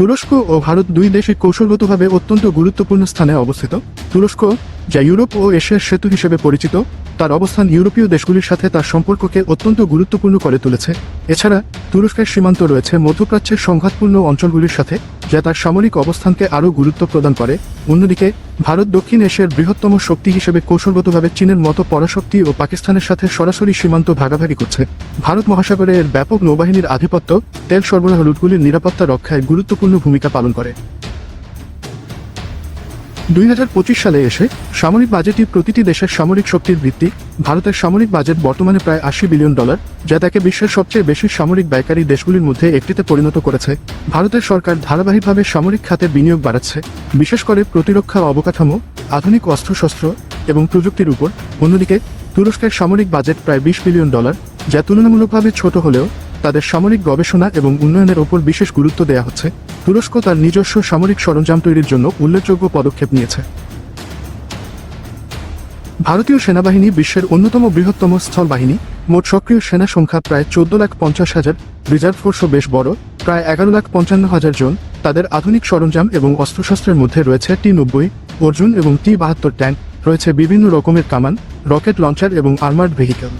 তুরস্ক ও ভারত দুই দেশে কৌশলগতভাবে অত্যন্ত গুরুত্বপূর্ণ স্থানে অবস্থিত। তুরস্ক যা ইউরোপ ও এশিয়ার সেতু হিসেবে পরিচিত, তার অবস্থান ইউরোপীয় দেশগুলির সাথে তার সম্পর্ককে অত্যন্ত গুরুত্বপূর্ণ করে তুলেছে। এছাড়া, তুরস্কের সীমান্ত রয়েছে মধ্যপ্রাচ্যের সংঘাতপূর্ণ অঞ্চলগুলির সাথে, যা তার সামরিক অবস্থানকে আরও গুরুত্ব প্রদান করে। অন্যদিকে, ভারত দক্ষিণ এশিয়ার বৃহত্তম শক্তি হিসেবে কৌশলগতভাবে চীনের মতো পরাশক্তি ও পাকিস্তানের সাথে সরাসরি সীমান্ত ভাগাভাগি করছে। ভারত মহাসাগরে এর ব্যাপক নৌবাহিনীর আধিপত্য, তেল সরবরাহ রুটগুলির নিরাপত্তা রক্ষায় গুরুত্বপূর্ণ ভূমিকা পালন করে। দুই হাজার পঁচিশ সালে এসে সামরিক বাজেটই প্রতিটি দেশের সামরিক শক্তির ভিত্তি, ভারতের সামরিক বাজেট বর্তমানে প্রায় আশি বিলিয়ন ডলার, যা তাকে বিশ্বের সবচেয়ে বেশি সামরিক ব্যয়কারী দেশগুলির মধ্যে একটিতে পরিণত করেছে। ভারতের সরকার ধারাবাহিকভাবে সামরিক খাতে বিনিয়োগ বাড়াচ্ছে। বিশেষ করে প্রতিরক্ষা অবকাঠামো, আধুনিক অস্ত্রশস্ত্র এবং প্রযুক্তির উপর। অন্যদিকে তুরস্কের সামরিক বাজেট প্রায় বিশ বিলিয়ন ডলার, যা তুলনামূলকভাবে ছোট হলেও তাদের সামরিক গবেষণা এবং উন্নয়নের ওপর বিশেষ গুরুত্ব দেয়া হচ্ছে। তুরস্ক তার নিজস্ব সামরিক সরঞ্জাম তৈরির জন্য উল্লেখযোগ্য পদক্ষেপ নিয়েছে। ভারতীয় সেনাবাহিনী বিশ্বের অন্যতম বৃহত্তম স্থল বাহিনী মোট সক্রিয় সেনা সংখ্যা প্রায় চোদ্দ লাখ পঞ্চাশ হাজার। রিজার্ভ ফোর্সও বেশ বড়, প্রায় এগারো লাখ পঞ্চান্ন হাজার জন। তাদের আধুনিক সরঞ্জাম এবং অস্ত্রশস্ত্রের মধ্যে রয়েছে টি নব্বই, অর্জুন এবং টি বাহাত্তর ট্যাঙ্ক। রয়েছে বিভিন্ন রকমের কামান, রকেট লঞ্চার এবং আর্মার্ড ভেহিকেল।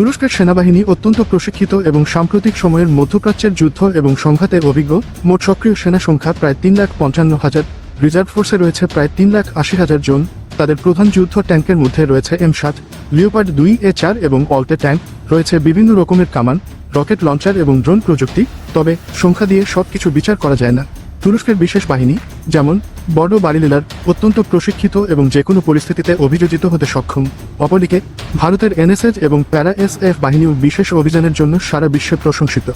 তুরস্কের সেনাবাহিনী অত্যন্ত প্রশিক্ষিত এবং সাম্প্রতিক সময়ের মধ্যপ্রাচ্যের যুদ্ধ এবং সংঘাতে অভিজ্ঞ। মোট সক্রিয় সেনা সংখ্যা প্রায় তিন লাখ পঞ্চান্ন হাজার। রিজার্ভ ফোর্সে রয়েছে প্রায় তিন লাখ আশি হাজার জন। তাদের প্রধান যুদ্ধ ট্যাঙ্কের মধ্যে রয়েছে এম সাত, লিওপার্ড দুই, এ চার এবং অল্টে ট্যাঙ্ক। রয়েছে বিভিন্ন রকমের কামান, রকেট লঞ্চার এবং ড্রোন প্রযুক্তি। তবে সংখ্যা দিয়ে সবকিছু বিচার করা যায় না। তুরস্কের বিশেষ বাহিনী, যেমন বড় বাড়িলীলার অত্যন্ত প্রশিক্ষিত এবং যে কোনো পরিস্থিতিতে অভিযোজিত হতে সক্ষম। অপরদিকে, ভারতের এনএসএস এবং প্যারা এস এফ বাহিনীও বিশেষ অভিযানের জন্য সারা বিশ্বে প্রশংসিত।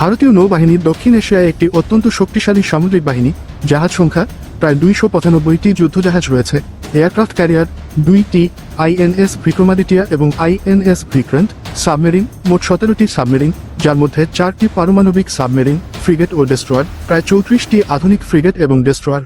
ভারতীয় নৌবাহিনী দক্ষিণ এশিয়ায় একটি অত্যন্ত শক্তিশালী সামুদ্রিক বাহিনী, জাহাজ সংখ্যা প্রায় দুইশো পঁচানব্বইটি যুদ্ধজাহাজ রয়েছে। এয়ারক্রাফট ক্যারিয়ার দুইটি আইএনএস ভিক্রমাদিটিয়া এবং আইএনএস ভিক্রান্ত সাবমেরিন, মোট সতেরোটি সাবমেরিন, যার মধ্যে চারটি পারমাণবিক সাবমেরিন, ফ্রিগেট ও ডেস্ট্রয়ার, প্রায় চৌত্রিশটি আধুনিক ফ্রিগেট এবং ডেস্ট্রয়ার।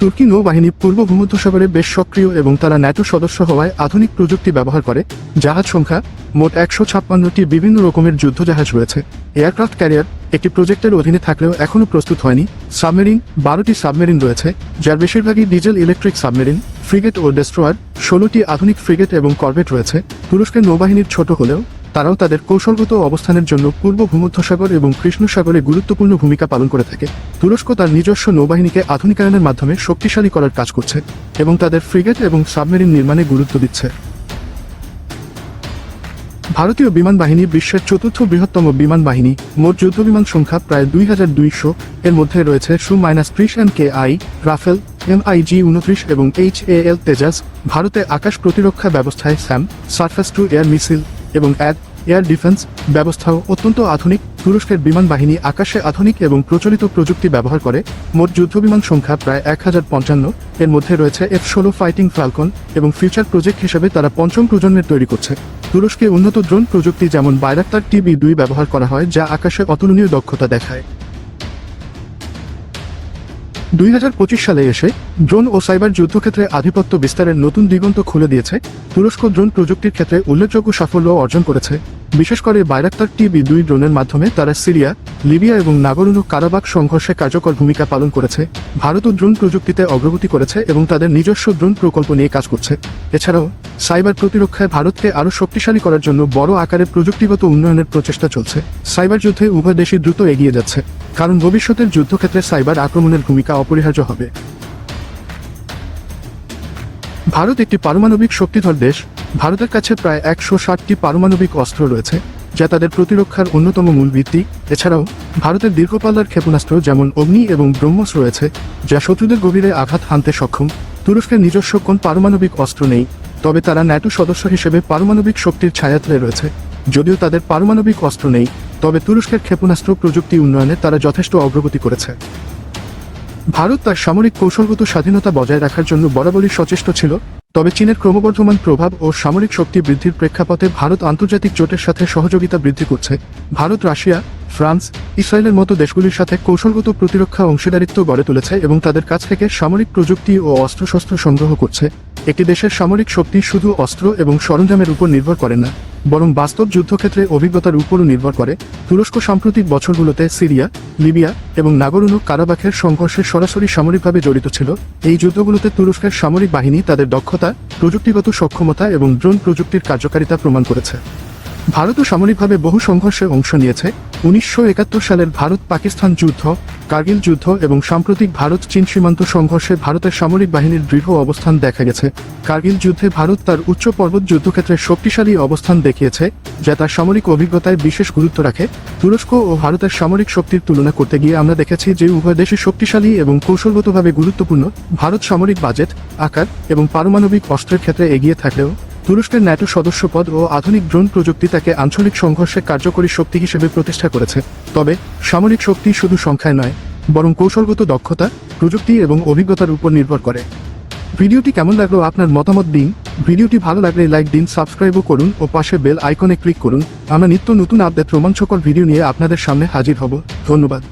তুর্কি নৌবাহিনী পূর্ব ভূমধ্যসাগরে বেশ সক্রিয় এবং তারা ন্যাটো সদস্য হওয়ায় আধুনিক প্রযুক্তি ব্যবহার করে। জাহাজ সংখ্যা মোট একশো ছাপ্পান্নটি বিভিন্ন রকমের যুদ্ধজাহাজ রয়েছে। এয়ারক্রাফট ক্যারিয়ার একটি প্রজেক্টের অধীনে থাকলেও এখনও প্রস্তুত হয়নি। সাবমেরিন, বারোটি সাবমেরিন রয়েছে, যার বেশিরভাগই ডিজেল ইলেকট্রিক সাবমেরিন। ফ্রিগেট ও ডেস্ট্রয়ার, ষোলোটি আধুনিক ফ্রিগেট এবং করভেট রয়েছে। তুরস্কের নৌবাহিনীর ছোট হলেও, তারাও তাদের কৌশলগত অবস্থানের জন্য পূর্ব ভূমধ্যসাগর এবং কৃষ্ণ সাগরে গুরুত্বপূর্ণ ভূমিকা পালন করে থাকে। তুরস্ক তার নিজস্ব নৌবাহিনীকে আধুনিকায়নের মাধ্যমে শক্তিশালী করার কাজ করছে এবং তাদের ফ্রিগেট এবং সাবমেরিন নির্মাণে গুরুত্ব দিচ্ছে। ভারতীয় বিমান বাহিনী বিশ্বের চতুর্থ বৃহত্তম বিমান বাহিনী। মোট যুদ্ধবিমান সংখ্যা প্রায় দুই হাজার দুইশো। এর মধ্যে রয়েছে সু মাইনাস ত্রিশ M K I, Rafale MIG উনত্রিশ এবং এইচ এল তেজাস, ভারতে আকাশ প্রতিরক্ষা ব্যবস্থায় SAM, surface to air missile এবং অ্যাড এয়ার ডিফেন্স ব্যবস্থাও অত্যন্ত আধুনিক। তুরস্কের বিমান বাহিনী আকাশে আধুনিক এবং প্রচলিত প্রযুক্তি ব্যবহার করে। মোট যুদ্ধবিমান সংখ্যা প্রায় এক হাজার পঞ্চান্ন। এর মধ্যে রয়েছে এফ ষোলো ফাইটিং ফ্যালকন এবং ফিউচার প্রজেক্ট হিসেবে তারা পঞ্চম প্রজন্মের তৈরি করছে। তুরস্কে উন্নত ড্রোন প্রযুক্তি যেমন বাইরাক্তার টিবি দুই ব্যবহার করা হয়, যা আকাশে অতুলনীয় দক্ষতা দেখায়। দুই হাজার পঁচিশ সালে এসে ড্রোন ও সাইবার যুদ্ধক্ষেত্রে আধিপত্য বিস্তারের নতুন দিগন্ত খুলে দিয়েছে। তুরস্ক ড্রোন প্রযুক্তির ক্ষেত্রে উল্লেখযোগ্য সাফল্য অর্জন করেছে। বিশেষ করে বাইরাক্তার টিবি দুই ড্রোনের মাধ্যমে তারা সিরিয়া, লিবিয়া এবং নাগরুনো কারাবাক সংঘর্ষে কার্যকর ভূমিকা পালন করেছে। ভারতও ড্রোন প্রযুক্তিতে অগ্রগতি করেছে এবং তাদের নিজস্ব ড্রোন প্রকল্প নিয়ে কাজ করছে। এছাড়াও, সাইবার প্রতিরক্ষায় ভারতকে আরও শক্তিশালী করার জন্য বড় আকারে প্রযুক্তিগত উন্নয়নের প্রচেষ্টা চলছে। সাইবার যুদ্ধে উভয় দেশই দ্রুত এগিয়ে যাচ্ছে। কারণ ভবিষ্যতের যুদ্ধক্ষেত্রে সাইবার আক্রমণের ভূমিকা অপরিহার্য হবে। ভারত একটি পারমাণবিক শক্তিধর দেশ। ভারতের কাছে প্রায় একশো ষাটটি পারমাণবিক অস্ত্র রয়েছে, যা তাদের প্রতিরক্ষার অন্যতম মূল ভিত্তি। এছাড়াও, ভারতের দীর্ঘপাল্লার ক্ষেপণাস্ত্র যেমন অগ্নি এবং ব্রহ্মস রয়েছে, যা শত্রুদের গভীরে আঘাত হানতে সক্ষম। তুরস্কের নিজস্ব কোন পারমাণবিক অস্ত্র নেই, তবে তারা ন্যাটো সদস্য হিসেবে পারমাণবিক শক্তির ছায়াতলে রয়েছে। যদিও তাদের পারমাণবিক অস্ত্র নেই, তবে তুরস্কের ক্ষেপণাস্ত্র প্রযুক্তি উন্নয়নে তারা যথেষ্ট অগ্রগতি করেছে। ভারত তার সামরিক কৌশলগত স্বাধীনতা বজায় রাখার জন্য বরাবরই সচেষ্ট ছিল, তবে চীনের ক্রমবর্ধমান প্রভাব ও সামরিক শক্তি বৃদ্ধির প্রেক্ষাপটে ভারত আন্তর্জাতিক জোটের সাথে সহযোগিতা বৃদ্ধি করছে। ভারত, রাশিয়া, ফ্রান্স, ইসরায়েলের মতো দেশগুলির সাথে কৌশলগত প্রতিরক্ষা অংশীদারিত্ব গড়ে তুলেছে এবং তাদের কাছ থেকে সামরিক প্রযুক্তি ও অস্ত্রশস্ত্র সংগ্রহ করছে। একটি দেশের সামরিক শক্তি শুধু অস্ত্র এবং সরঞ্জামের উপর নির্ভর করে না বরং বাস্তব যুদ্ধক্ষেত্রে অভিজ্ঞতার উপরও নির্ভর করে তুরস্ক সাম্প্রতিক বছরগুলোতে সিরিয়া, লিবিয়া এবং নাগরুনো কারাবাখের সংঘর্ষে সরাসরি সামরিকভাবে জড়িত ছিল। এই যুদ্ধগুলোতে তুরস্কের সামরিক বাহিনী তাদের দক্ষতা, প্রযুক্তিগত সক্ষমতা এবং ড্রোন প্রযুক্তির কার্যকারিতা প্রমাণ করেছে। ভারতও সামরিকভাবে বহু সংঘর্ষে অংশ নিয়েছে। উনিশশো একাত্তর সালের ভারত পাকিস্তান যুদ্ধ, কার্গিল যুদ্ধ এবং সাম্প্রতিক ভারত চীন সীমান্ত সংঘর্ষে ভারতের সামরিক বাহিনীর দৃঢ় অবস্থান দেখা গেছে। কার্গিল যুদ্ধে ভারত তার উচ্চ পর্বত যুদ্ধক্ষেত্রে শক্তিশালী অবস্থান দেখিয়েছে, যা তার সামরিক অভিজ্ঞতায় বিশেষ গুরুত্ব রাখে। তুরস্ক ও ভারতের সামরিক শক্তির তুলনা করতে গিয়ে আমরা দেখেছি যে উভয় দেশই শক্তিশালী এবং কৌশলগতভাবে গুরুত্বপূর্ণ। ভারত সামরিক বাজেট, আকার এবং পারমাণবিক অস্ত্রের ক্ষেত্রে এগিয়ে থাকলেও তুরস্কের ন্যাটো সদস্যপদ ও আধুনিক ড্রোন প্রযুক্তি তাকে আঞ্চলিক সংঘর্ষে কার্যকরী শক্তি হিসেবে প্রতিষ্ঠা করেছে। তবে, সামরিক শক্তি শুধু সংখ্যায় নয়, বরং কৌশলগত দক্ষতা, প্রযুক্তি এবং অভিজ্ঞতার উপর নির্ভর করে। ভিডিওটি কেমন লাগল আপনার মতামত দিন। ভিডিওটি ভালো লাগলে লাইক দিন, সাবস্ক্রাইবও করুন ও পাশে বেল আইকনে ক্লিক করুন। আমরা নিত্য নতুন আপডেট রোমাঞ্চকর ভিডিও নিয়ে আপনাদের সামনে হাজির হব। ধন্যবাদ।